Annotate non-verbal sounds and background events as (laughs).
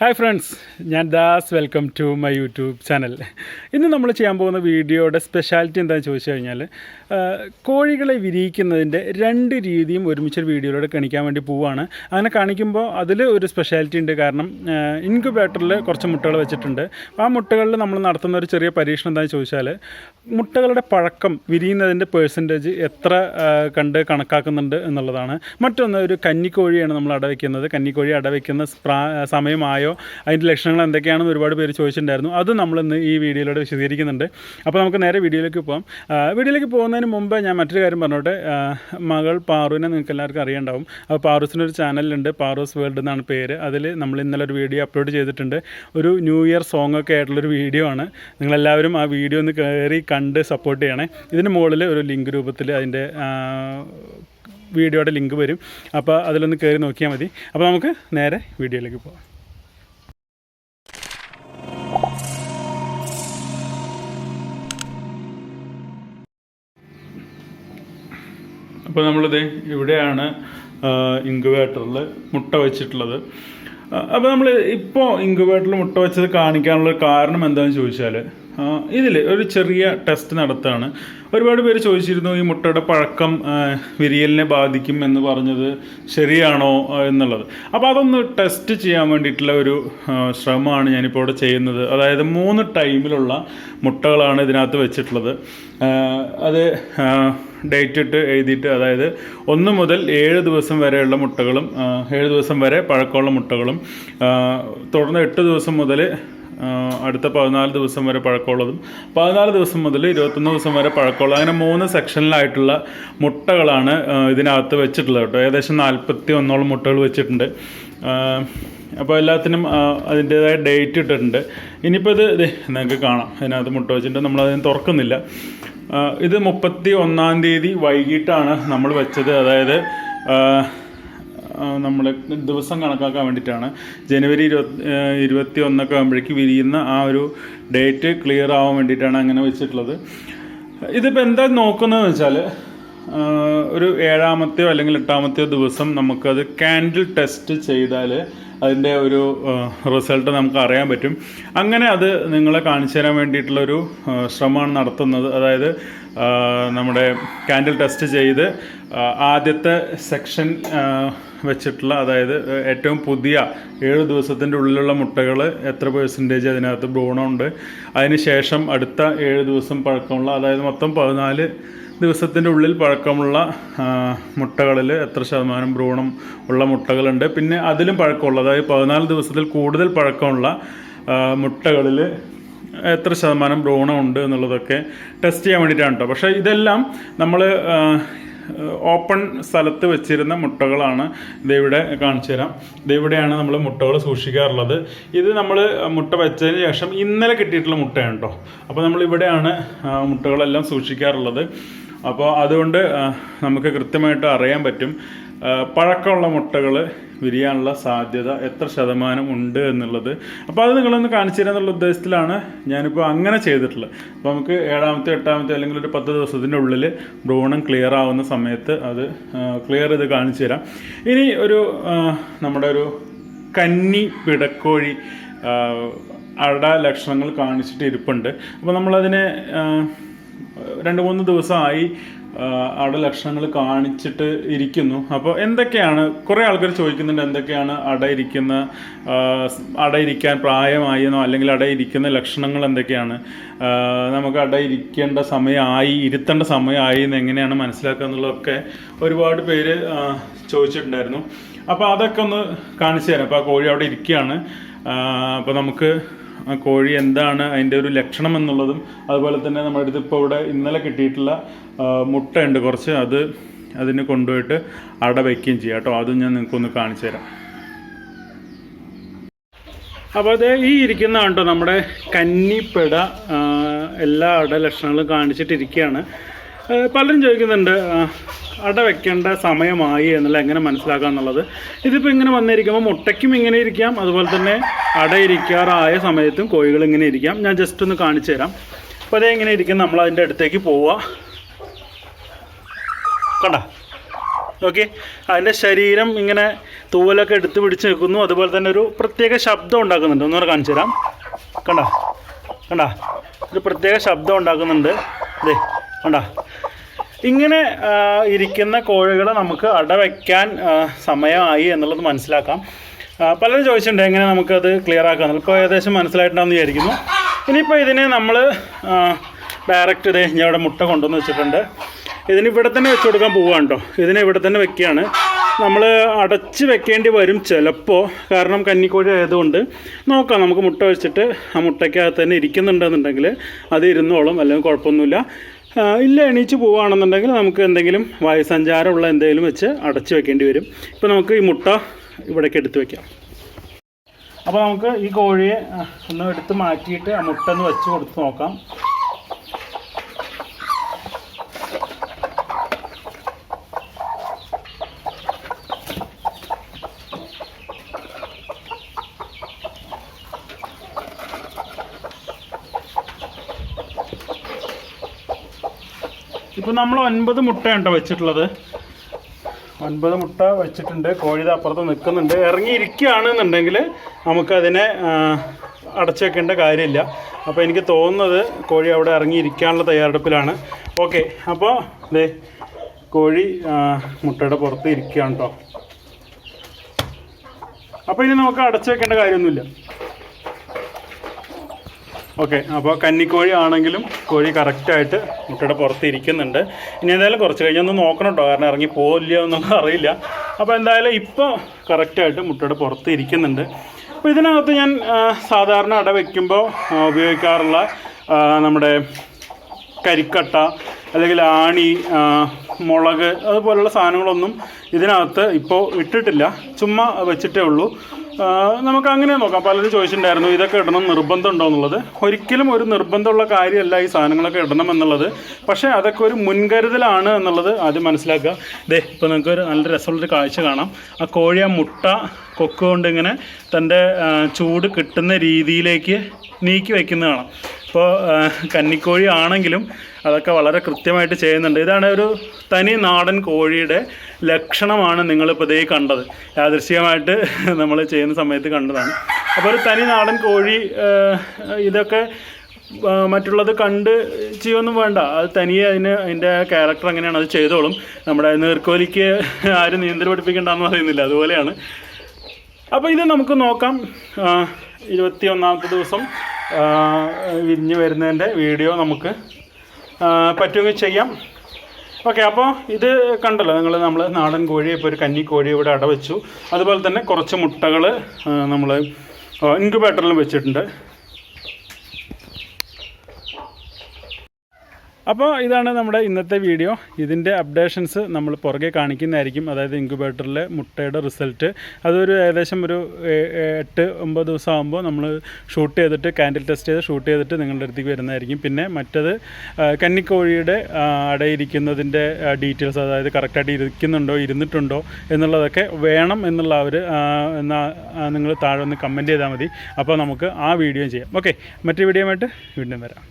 Hi friends ഞാൻ Das. Welcome to my YouTube channel ഇന്ന് നമ്മൾ ചെയ്യാൻ പോകുന്ന വീഡിയോയുടെ സ്പെഷ്യാലിറ്റി എന്താണെന്ന് ചോദിച്ചു കഴിഞ്ഞാൽ കോഴികളെ വിരിയിക്കുന്നതിന്റെ രണ്ട് രീതിയും ഒരുമിച്ചൊരു വീഡിയോയിലൂടെ കാണിക്കാൻ വേണ്ടി പോവുകയാണ് അങ്ങനെ കാണിക്കുമ്പോൾ അതിൽ ഒരു സ്പെഷ്യാലിറ്റി ഉണ്ട്. കാരണം ഇൻക്യുബേറ്ററിൽ കുറച്ച് മുട്ടകൾ വെച്ചിട്ടുണ്ട്. ആ മുട്ടകളിൽ നമ്മൾ നടത്തുന്ന ഒരു ചെറിയ പരീക്ഷണം എന്താണെന്ന് ചോദിച്ചാൽ മുട്ടകളുടെ പഴക്കം വിരിയുന്നതിന്റെ പേഴ്സന്റേജ് എത്ര കണ്ട് കണക്കാക്കുന്നുണ്ട് എന്നുള്ളതാണ്. മറ്റൊന്ന് ഒരു കന്നിക്കോഴിയാണ് നമ്മൾ അടവയ്ക്കുന്നത് കന്നിക്കോഴി അടവയ്ക്കുന്ന പ്രാ സമയമായോ അതിന്റെ ലക്ഷണങ്ങൾ എന്തൊക്കെയാണെന്ന് ഒരുപാട് പേര് ചോദിച്ചിട്ടുണ്ടായിരുന്നു. അത് നമ്മളിന്ന് ഈ വീഡിയോയിലൂടെ വിശദീകരിക്കുന്നുണ്ട്. അപ്പോൾ നമുക്ക് നേരെ വീഡിയോയിലേക്ക് പോകാം വീഡിയോയിലേക്ക് പോകുന്നതിന് മുമ്പ് ഞാൻ മറ്റൊരു കാര്യം പറഞ്ഞോട്ടെ. മകൾ പാറുവിനെ നിങ്ങൾക്ക് എല്ലാവർക്കും അറിയണ്ടാവും. അപ്പോൾ പാറൂസിനൊരു ചാനലുണ്ട് പാറൂസ് വേൾഡ് എന്നാണ് പേര്. അതിൽ നമ്മൾ ഇന്നലെ ഒരു വീഡിയോ അപ്ലോഡ് ചെയ്തിട്ടുണ്ട്. ഒരു ന്യൂ ഇയർ സോങ് ഒക്കെ ആയിട്ടുള്ളൊരു വീഡിയോ ആണ്. നിങ്ങളെല്ലാവരും ആ വീഡിയോ ഒന്ന് കയറി കണ്ട് സപ്പോർട്ട് ചെയ്യണേ. ഇതിന് മുകളിൽ ഒരു ലിങ്ക് രൂപത്തിൽ അതിന്റെ വീഡിയോയുടെ ലിങ്ക് വരും. അപ്പോൾ അതിലൊന്ന് കയറി നോക്കിയാൽ മതി. അപ്പോൾ നമുക്ക് നേരെ വീഡിയോയിലേക്ക് പോകാം അപ്പോൾ നമ്മളിത് ഇവിടെയാണ് ഇൻക്യുബേറ്ററിൽ മുട്ട വെച്ചിട്ടുള്ളത്. അപ്പോൾ നമ്മൾ ഇപ്പോൾ ഇൻക്യുബേറ്ററിൽ മുട്ട വെച്ചത് കാണിക്കാനുള്ള കാരണം എന്താണെന്ന് ചോദിച്ചാൽ ഇതിൽ ഒരു ചെറിയ ടെസ്റ്റ് നടത്താണ്. ഒരുപാട് പേര് ചോദിച്ചിരുന്നു ഈ മുട്ടയുടെ പഴക്കം വിരിയലിനെ ബാധിക്കും എന്ന് പറഞ്ഞത് ശരിയാണോ എന്നുള്ളത്. അപ്പോൾ അതൊന്ന് ടെസ്റ്റ് ചെയ്യാൻ വേണ്ടിയിട്ടുള്ള ഒരു ശ്രമമാണ് ഞാനിപ്പോൾ ഇവിടെ ചെയ്യുന്നത്. അതായത് മൂന്ന് ടൈമിലുള്ള മുട്ടകളാണ് ഇതിനകത്ത് വെച്ചിട്ടുള്ളത്. അത് ഡേറ്റ് ഇട്ട് എഴുതിയിട്ട് അതായത് ഒന്ന് മുതൽ ഏഴ് ദിവസം വരെയുള്ള മുട്ടകളും ഏഴ് ദിവസം വരെ പഴക്കമുള്ള മുട്ടകളും തുടർന്ന് എട്ട് ദിവസം മുതൽ അടുത്ത പതിനാല് ദിവസം വരെ പഴക്കമുള്ളതും. പതിനാല് ദിവസം മുതൽ ഇരുപത്തൊന്ന് ദിവസം വരെ പഴക്കമുള്ള അങ്ങനെ മൂന്ന് സെക്ഷനിലായിട്ടുള്ള മുട്ടകളാണ് ഇതിനകത്ത് വെച്ചിട്ടുള്ളത് കേട്ടോ. ഏകദേശം നാൽപ്പത്തി ഒന്നോളം മുട്ടകൾ വെച്ചിട്ടുണ്ട്. അപ്പോൾ എല്ലാത്തിനും അതിന്റേതായ ഡേറ്റ് ഇട്ടിട്ടുണ്ട്. ഇനിയിപ്പോൾ ഇത് നിങ്ങൾക്ക് കാണാം. അതിനകത്ത് മുട്ട വെച്ചിട്ടുണ്ട്. നമ്മളതിന് തുറക്കുന്നില്ല. ഇത് മുപ്പത്തി ഒന്നാം തീയതി വൈകിട്ടാണ് നമ്മൾ വെച്ചത്. അതായത് നമ്മൾ ദിവസം കണക്കാക്കാൻ വേണ്ടിയിട്ടാണ്. ജനുവരി ഇരുപത്തി ഇരുപത്തി ഒന്നൊക്കെ ആകുമ്പോഴേക്ക് വിരിയുന്ന ആ ഒരു ഡേറ്റ് ക്ലിയർ ആവാൻ വേണ്ടിയിട്ടാണ് അങ്ങനെ വെച്ചിട്ടുള്ളത്. ഇതിപ്പോൾ എന്താ നോക്കുന്നതെന്ന് വെച്ചാൽ ഒരു ഏഴാമത്തെയോ അല്ലെങ്കിൽ എട്ടാമത്തെയോ ദിവസം നമുക്കത് കാൻഡിൽ ടെസ്റ്റ് ചെയ്താൽ അതിന്റെ ഒരു റിസൾട്ട് നമുക്ക് അറിയാൻ പറ്റും. അങ്ങനെ അത് നിങ്ങളെ കാണിച്ചു തരാൻ വേണ്ടിയിട്ടുള്ളൊരു ശ്രമമാണ് നടത്തുന്നത്. അതായത് നമ്മുടെ കാൻഡിൽ ടെസ്റ്റ് ചെയ്ത് ആദ്യത്തെ സെക്ഷൻ വെച്ചിട്ടുള്ള അതായത് ഏറ്റവും പുതിയ ഏഴ് ദിവസത്തിന്റെ ഉള്ളിലുള്ള മുട്ടകൾ എത്ര പേഴ്സന്റേജ് അതിനകത്ത് ഭ്രൂണമുണ്ട് അതിന് ശേഷം അടുത്ത ഏഴ് ദിവസം പഴക്കമുള്ള അതായത് മൊത്തം പതിനാല് ദിവസത്തിന്റെ ഉള്ളിൽ പഴക്കമുള്ള മുട്ടകളിൽ എത്ര ശതമാനം ഭ്രൂണം ഉള്ള മുട്ടകളുണ്ട്. പിന്നെ അതിലും പഴക്കമുള്ള അതായത് പതിനാല് ദിവസത്തിൽ കൂടുതൽ പഴക്കമുള്ള മുട്ടകളിൽ എത്ര ശതമാനം ഭ്രൂണം ഉണ്ട് എന്നുള്ളതൊക്കെ ടെസ്റ്റ് ചെയ്യാൻ വേണ്ടിയിട്ടാണ് കേട്ടോ പക്ഷേ ഇതെല്ലാം നമ്മൾ ഓപ്പൺ സ്ഥലത്ത് വെച്ചിരുന്ന മുട്ടകളാണ് ഇതിവിടെ കാണിച്ചു തരാം. ഇതിവിടെയാണ് നമ്മൾ മുട്ടകൾ സൂക്ഷിക്കാറുള്ളത്. ഇത് നമ്മൾ മുട്ട വെച്ചതിന് ശേഷം ഇന്നലെ കിട്ടിയിട്ടുള്ള മുട്ടയാണ് കേട്ടോ അപ്പോൾ നമ്മൾ ഇവിടെയാണ് മുട്ടകളെല്ലാം സൂക്ഷിക്കാറുള്ളത്. അപ്പോൾ അതുകൊണ്ട് നമുക്ക് കൃത്യമായിട്ട് അറിയാൻ പറ്റും. പഴക്കമുള്ള മുട്ടകൾ വിരിയാനുള്ള സാധ്യത എത്ര ശതമാനം ഉണ്ട് എന്നുള്ളത്. അപ്പോൾ അത് നിങ്ങളൊന്ന് കാണിച്ചു തരാം എന്നുള്ള ഉദ്ദേശത്തിലാണ് ഞാനിപ്പോൾ അങ്ങനെ ചെയ്തിട്ടുള്ളത്. അപ്പോൾ നമുക്ക് ഏഴാമത്തെ എട്ടാമത്തെ അല്ലെങ്കിൽ ഒരു പത്ത് ദിവസത്തിന്റെ ഉള്ളിൽ ഭ്രൂണം ക്ലിയർ ആവുന്ന സമയത്ത് അത് ക്ലിയർ ചെയ്ത് കാണിച്ചു തരാം. ഇനി ഒരു നമ്മുടെ ഒരു കന്നി പിടക്കോഴി അട ലക്ഷണങ്ങൾ കാണിച്ചിട്ട് ഇരിപ്പുണ്ട്. അപ്പോൾ നമ്മളതിനെ രണ്ട് മൂന്ന് ദിവസമായി അവിടെ ലക്ഷണങ്ങൾ കാണിച്ചിട്ട് ഇരിക്കുന്നു. അപ്പോൾ എന്തൊക്കെയാണ് കുറേ ആൾക്കാർ ചോദിക്കുന്നുണ്ട് എന്തൊക്കെയാണ് അട ഇരിക്കുന്ന അട ഇരിക്കാൻ പ്രായമായെന്നോ അല്ലെങ്കിൽ അട ഇരിക്കുന്ന ലക്ഷണങ്ങൾ എന്തൊക്കെയാണ്? നമുക്ക് അട ഇരിക്കേണ്ട സമയമായി ഇരുത്തേണ്ട സമയമായി എന്ന് എങ്ങനെയാണ് മനസ്സിലാക്കുക എന്നുള്ളതൊക്കെ ഒരുപാട് പേര് ചോദിച്ചിട്ടുണ്ടായിരുന്നു. അപ്പോൾ അതൊക്കെ ഒന്ന് കാണിച്ചു തരാം. അപ്പോൾ ആ കോഴി അവിടെ ഇരിക്കുകയാണ്. അപ്പോൾ നമുക്ക് ആ കോഴി എന്താണ് അതിന്റെ ഒരു ലക്ഷണം എന്നുള്ളതും അതുപോലെ തന്നെ നമ്മുടെ അടുത്ത് ഇപ്പോൾ ഇവിടെ ഇന്നലെ കിട്ടിയിട്ടുള്ള മുട്ടയുണ്ട് കുറച്ച് അത് അതിന് കൊണ്ടുപോയിട്ട് അട വയ്ക്കുകയും ചെയ്യാം കേട്ടോ. അതും ഞാൻ നിങ്ങൾക്കൊന്ന് കാണിച്ചു തരാം. അപ്പോൾ അത് ഈ ഇരിക്കുന്ന കേട്ടോ നമ്മുടെ കന്നിപ്പട എല്ലാ അട ലക്ഷണങ്ങളും കാണിച്ചിട്ടിരിക്കുകയാണ്. പലരും ചോദിക്കുന്നുണ്ട് അട വെക്കേണ്ട സമയമായി എന്നുള്ള എങ്ങനെ മനസ്സിലാക്കുക എന്നുള്ളത്. ഇതിപ്പോൾ ഇങ്ങനെ വന്നിരിക്കുമ്പോൾ മുട്ടയ്ക്കും ഇങ്ങനെ ഇരിക്കാം അതുപോലെ തന്നെ അട ഇരിക്കാറായ സമയത്തും കോഴികൾ ഇങ്ങനെ ഇരിക്കാം. ഞാൻ ജസ്റ്റ് ഒന്ന് കാണിച്ചു തരാം. അപ്പോൾ അതേ ഇങ്ങനെ ഇരിക്കും നമ്മൾ അതിന്റെ അടുത്തേക്ക് പോവുക കണ്ട? ഓക്കെ അതിന്റെ ശരീരം ഇങ്ങനെ തൂവലൊക്കെ എടുത്ത് പിടിച്ച് നിൽക്കുന്നു. അതുപോലെ തന്നെ ഒരു പ്രത്യേക ശബ്ദം ഉണ്ടാക്കുന്നുണ്ട്. ഒന്നുകൂടെ കാണിച്ചു തരാം. കണ്ട? കണ്ട? ഒരു പ്രത്യേക ശബ്ദം ഉണ്ടാക്കുന്നുണ്ട്. അതെ കണ്ട. ഇങ്ങനെ ഇരിക്കുന്ന കോഴികളെ നമുക്ക് അടവയ്ക്കാൻ സമയമായി എന്നുള്ളത് മനസ്സിലാക്കാം. പലരും ചോദിച്ചിട്ടുണ്ട് എങ്ങനെ നമുക്കത് ക്ലിയർ ആക്കാം ഇപ്പോൾ ഏകദേശം മനസ്സിലായിട്ടുണ്ടാകുമെന്ന് വിചാരിക്കുന്നു. ഇനിയിപ്പോൾ ഇതിനെ നമ്മൾ ഡയറക്റ്റ് ഇതേ ഞാൻ ഇവിടെ മുട്ട കൊണ്ടുവന്ന് വെച്ചിട്ടുണ്ട്. ഇതിന് ഇവിടെ തന്നെ വെച്ച് കൊടുക്കാൻ പോവുകയാണ് കേട്ടോ ഇതിനെ ഇവിടെ തന്നെ വെക്കുകയാണ്. നമ്മൾ അടച്ച് വെക്കേണ്ടി വരും ചിലപ്പോൾ കാരണം കന്നിക്കോഴി ആയതുകൊണ്ട്. നോക്കാം നമുക്ക് മുട്ട വെച്ചിട്ട് ആ മുട്ടയ്ക്കകത്ത് തന്നെ ഇരിക്കുന്നുണ്ടെന്നുണ്ടെങ്കിൽ അത് ഇരുന്നോളും അല്ലെങ്കിൽ കുഴപ്പമൊന്നുമില്ല. ഇല്ല എണീച്ച് പോവുകയാണെന്നുണ്ടെങ്കിൽ നമുക്ക് എന്തെങ്കിലും വായുസഞ്ചാരമുള്ള എന്തെങ്കിലും വെച്ച് അടച്ചു വെക്കേണ്ടി വരും. ഇപ്പോൾ നമുക്ക് ഈ മുട്ട ഇവിടേക്ക് എടുത്ത് വെക്കാം. അപ്പോൾ നമുക്ക് ഈ കോഴിയെ ഒന്ന് എടുത്ത് മാറ്റിയിട്ട് ആ മുട്ട ഒന്ന് വെച്ച് കൊടുത്ത് നോക്കാം. ഇപ്പം നമ്മൾ ഒൻപത് മുട്ടയുണ്ടോ വെച്ചിട്ടുള്ളത്. ഒൻപത് മുട്ട വെച്ചിട്ടുണ്ട്. കോഴി ദാ അപ്പുറത്ത് നിൽക്കുന്നുണ്ട്. ഇറങ്ങിയിരിക്കുകയാണെന്നുണ്ടെങ്കിൽ നമുക്കതിനെ അടച്ചു വെക്കേണ്ട കാര്യമില്ല. അപ്പോൾ എനിക്ക് തോന്നുന്നത് കോഴി അവിടെ ഇറങ്ങിയിരിക്കാനുള്ള തയ്യാറെടുപ്പിലാണ്. ഓക്കെ അപ്പോൾ ദേ കോഴി മുട്ടയുടെ പുറത്ത് ഇരിക്കുകയാണ് കേട്ടോ. അപ്പോൾ ഇനി നമുക്ക് അടച്ചു വെക്കേണ്ട കാര്യമൊന്നുമില്ല. ഓക്കെ അപ്പോൾ കന്നിക്കോഴി ആണെങ്കിലും കോഴി കറക്റ്റായിട്ട് മുട്ടയുടെ പുറത്ത് ഇരിക്കുന്നുണ്ട്. ഇനി എന്തായാലും കുറച്ച് കഴിഞ്ഞൊന്ന് നോക്കണം കേട്ടോ കാരണം ഇറങ്ങി പോവില്ല എന്നൊന്നും അറിയില്ല. അപ്പോൾ എന്തായാലും ഇപ്പോൾ കറക്റ്റായിട്ട് മുട്ടയുടെ പുറത്ത് ഇരിക്കുന്നുണ്ട്. അപ്പോൾ ഇതിനകത്ത് ഞാൻ സാധാരണ അട വയ്ക്കുമ്പോൾ ഉപയോഗിക്കാറുള്ള നമ്മുടെ കരിക്കട്ട അല്ലെങ്കിൽ ആണി മുളക് അതുപോലുള്ള സാധനങ്ങളൊന്നും ഇതിനകത്ത് ഇപ്പോൾ ഇട്ടിട്ടില്ല. ചുമ്മാ വെച്ചിട്ടേ ഉള്ളൂ. നമുക്ക് അങ്ങനെ നോക്കാം. പലരും ചോദിച്ചിട്ടുണ്ടായിരുന്നു ഇതൊക്കെ ഇടണം നിർബന്ധമുണ്ടോ എന്നുള്ളത്? ഒരിക്കലും ഒരു നിർബന്ധമുള്ള കാര്യമല്ല ഈ സാധനങ്ങളൊക്കെ ഇടണം എന്നുള്ളത്. പക്ഷേ അതൊക്കെ ഒരു മുൻകരുതലാണ് എന്നുള്ളത് ആദ്യം മനസ്സിലാക്കുക. ദേ ഇപ്പോൾ നിങ്ങൾക്ക് ഒരു നല്ല രസമുള്ളൊരു കാഴ്ച കാണാം. ആ കോഴി ആ മുട്ട കൊക്ക് കൊണ്ട് ഇങ്ങനെ തന്റെ ചൂട് കിട്ടുന്ന രീതിയിലേക്ക് നീക്കി വയ്ക്കുന്നത് കാണാം ഇപ്പോൾ കന്നിക്കോഴി ആണെങ്കിലും അതൊക്കെ വളരെ കൃത്യമായിട്ട് ചെയ്യുന്നുണ്ട്. ഇതാണ് ഒരു തനി നാടൻ കോഴിയുടെ ലക്ഷണമാണ് നിങ്ങളിപ്പോൾ ഇതേ കണ്ടത്. യാദൃശ്യമായിട്ട് (laughs) നമ്മൾ ചെയ്യുന്ന സമയത്ത് കണ്ടതാണ്. അപ്പോൾ ഒരു തനി നാടൻ കോഴി ഇതൊക്കെ മറ്റുള്ളത് കണ്ട് ചെയ്യൊന്നും വേണ്ട. അത് തനിയെ അതിന് അതിന്റെ ക്യാരക്ടർ അങ്ങനെയാണ് അത് ചെയ്തോളും. നമ്മുടെ നീർക്കോലിക്ക് ആരും നീന്തൽ പഠിപ്പിക്കണ്ടെന്ന് പറയുന്നില്ല. അതുപോലെയാണ്. അപ്പോൾ ഇത് നമുക്ക് നോക്കാം. ഇരുപത്തി ഒന്നാമത്തെ ദിവസം വിരിഞ്ഞ് വരുന്നതിന്റെ വീഡിയോ നമുക്ക് പറ്റുമെങ്കിൽ ചെയ്യാം. ഓക്കെ അപ്പോൾ ഇത് കണ്ടല്ലോ നിങ്ങൾ നമ്മൾ നാടൻ കോഴി ഇപ്പോൾ ഒരു കന്നി കോഴി ഇവിടെ അടവെച്ചു. അതുപോലെ തന്നെ കുറച്ച് മുട്ടകൾ നമ്മൾ ഇൻക്യുബേറ്ററിലും വെച്ചിട്ടുണ്ട്. അപ്പോൾ ഇതാണ് നമ്മുടെ ഇന്നത്തെ വീഡിയോ. ഇതിന്റെ അപ്ഡേഷൻസ് നമ്മൾ പുറകെ കാണിക്കുന്നതായിരിക്കും. അതായത് ഇൻക്യുബേറ്ററിലെ മുട്ടയുടെ റിസൾട്ട്. അതൊരു ഏകദേശം ഒരു എട്ട് ഒമ്പത് ദിവസം ആകുമ്പോൾ നമ്മൾ ഷൂട്ട് ചെയ്തിട്ട് കാൻഡിൽ ടെസ്റ്റ് ചെയ്ത് ഷൂട്ട് ചെയ്തിട്ട് നിങ്ങളുടെ അടുത്തേക്ക് വരുന്നതായിരിക്കും. പിന്നെ മറ്റത് കന്നിക്കോഴിയുടെ അടയിരിക്കുന്നതിന്റെ ഡീറ്റെയിൽസ് അതായത് കറക്റ്റായിട്ട് ഇരിക്കുന്നുണ്ടോ ഇരുന്നിട്ടുണ്ടോ എന്നുള്ളതൊക്കെ വേണം എന്നുള്ള അവർ എന്നാൽ നിങ്ങൾ താഴെ ഒന്ന് കമന്റ് ചെയ്താൽ മതി. അപ്പോൾ നമുക്ക് ആ വീഡിയോ ചെയ്യാം. ഓക്കെ മറ്റു വീഡിയോ ആയിട്ട് വീണ്ടും വരാം.